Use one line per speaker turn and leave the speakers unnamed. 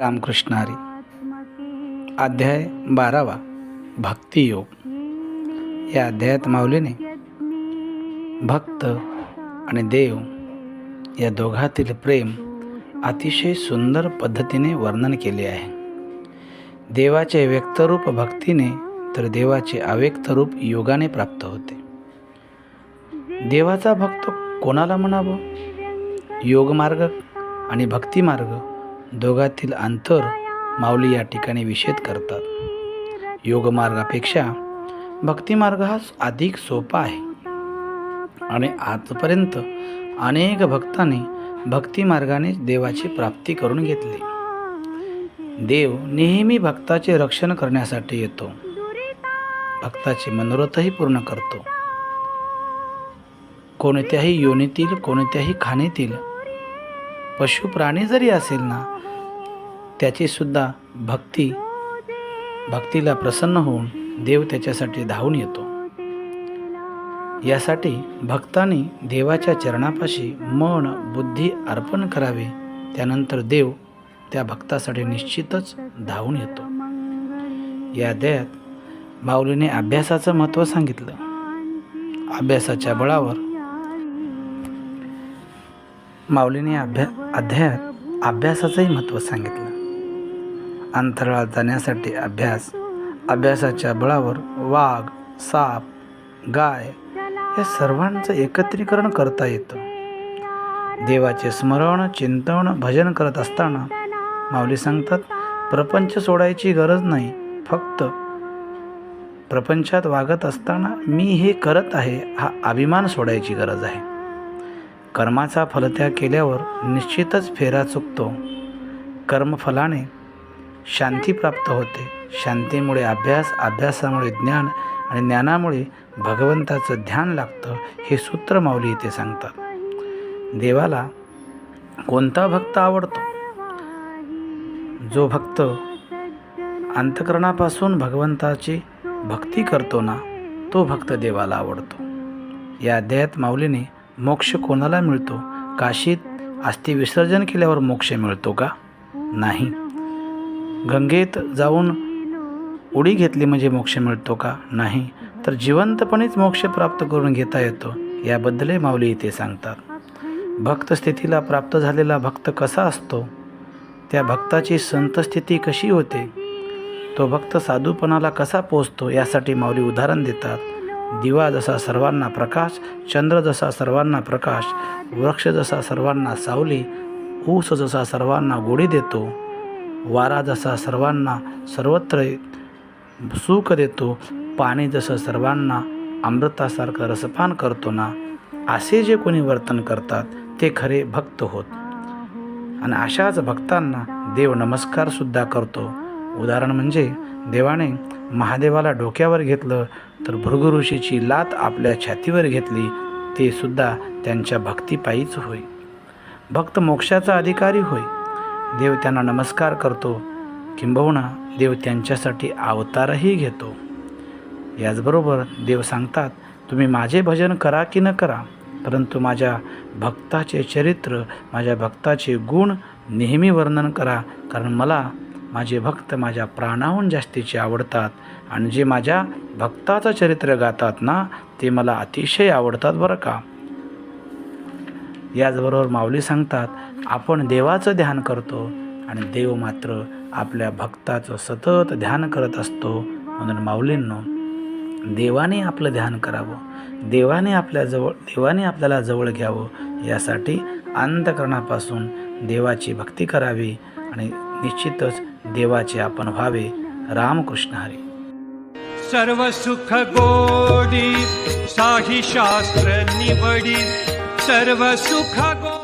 रामकृष्ण हरी. अध्याय बारावा भक्तियोग या अध्यायात माऊलीने भक्त आणि देव या दोघातील प्रेम अतिशय सुंदर पद्धतीने वर्णन केले आहे. देवाचे व्यक्तरूप भक्तीने तर देवाचे अव्यक्तरूप योगाने प्राप्त होते. देवाचा भक्त कोणाला म्हणावं? योगमार्ग आणि भक्तिमार्ग दोघातील अंतर माऊली या ठिकाणी विषेद करतात. योगमार्गापेक्षा भक्तिमार्ग हा अधिक सोपा आहे. आणि आजपर्यंत अनेक भक्तांनी भक्तिमार्गाने देवाची प्राप्ती करून घेतली. देव नेहमी भक्ताचे रक्षण करण्यासाठी येतो. भक्ताचे मनोरथही पूर्ण करतो. कोणत्याही योनीतील कोणत्याही खाणीतील पशु प्राणी जरी असेल ना त्याची सुद्धा भक्ती भक्तीला प्रसन्न होऊन देव त्याच्यासाठी धावून येतो. यासाठी भक्तांनी देवाच्या चरणापाशी मन बुद्धी अर्पण करावे त्यानंतर देव त्या भक्तासाठी निश्चितच धावून येतो. या अध्यायात माऊलीने अभ्यासाचं महत्त्व सांगितलं. अभ्यासाच्या बळावर माऊलीने अभ्या अध्यायात अभ्यासाचंही महत्त्व सांगितलं. अंतराळात जाण्यासाठी अभ्यास अभ्यासाच्या बळावर वाघ साप गाय या सर्वांचं एकत्रीकरण करता येतं. देवाचे स्मरण चिंतन भजन करत असताना माऊली सांगतात प्रपंच सोडायची गरज नाही फक्त प्रपंचात वागत असताना मी हे करत आहे हा अभिमान सोडायची गरज आहे. कर्माचा फलत्याग केल्यावर निश्चितच फेरा चुकतो. कर्मफलाने शांती प्राप्त होते. शांतीमुळे अभ्यास अभ्यासामुळे ज्ञान आणि ज्ञानामुळे भगवंताचं ध्यान लागतं हे सूत्र माऊली इथे सांगतात. देवाला कोणता भक्त आवडतो? जो भक्त अंतकरणापासून भगवंताची भक्ती करतो ना तो भक्त देवाला आवडतो. या अध्यायात माऊलीने मोक्ष कोणाला मिळतो? काशीत अस्थि विसर्जन केल्यावर मोक्ष मिळतो का? नाही. गंगेत जाऊन उडी घेतली म्हणजे मोक्ष मिळतो का? नाही. तर जिवंतपणेच मोक्ष प्राप्त करून घेता येतो. याबद्दलही माऊली इथे सांगतात. भक्त स्थितीला प्राप्त झालेला भक्त कसा असतो? त्या भक्ताची संतस्थिती कशी होते? तो भक्त साधूपणाला कसा पोचतो यासाठी माऊली उदाहरण देतात. दिवा जसा सर्वांना प्रकाश चंद्र जसा सर्वांना प्रकाश वृक्ष जसा सर्वांना सावली ऊस जसा सर्वांना गोडी देतो वारा जसा सर्वांना सर्वत्र सुख देतो पाणी जसं सर्वांना अमृतासारखं रसपान करतो ना असे जे कोणी वर्तन करतात ते खरे भक्त होत. आणि अशाच भक्तांना देव नमस्कारसुद्धा करतो. उदाहरण म्हणजे देवाने महादेवाला डोक्यावर घेतलं तर भृगु ऋषीची लात आपल्या छातीवर घेतली ते सुद्धा त्यांच्या भक्तीपायीच होय. भक्त मोक्षाचा अधिकारी होय. देव त्यांना नमस्कार करतो. किंबहुना देव त्यांच्यासाठी अवतारही घेतो. याचबरोबर देव सांगतात तुम्ही माझे भजन करा की न करा परंतु माझ्या भक्ताचे चरित्र माझ्या भक्ताचे गुण नेहमी वर्णन करा कारण मला माझे भक्त माझ्या प्राणाहून जास्तीचे आवडतात आणि जे माझ्या भक्ताचं चरित्र गातात ना ते मला अतिशय आवडतात बरं का? याचबरोबर माऊली सांगतात आपण देवाचं ध्यान करतो आणि देव मात्र आपल्या भक्ताचं सतत ध्यान करत असतो म्हणून माऊलींनो देवाने आपलं ध्यान करावं देवाने आपल्या जवळ देवाने आपल्याला जवळ घ्यावं यासाठी अंतकरणापासून देवाची भक्ती करावी आणि निश्चितच देवाचे आपण व्हावे. रामकृष्ण हरी.
सर्व सुख गोडी साही शास्त्र निवडी. सर्व सुख गो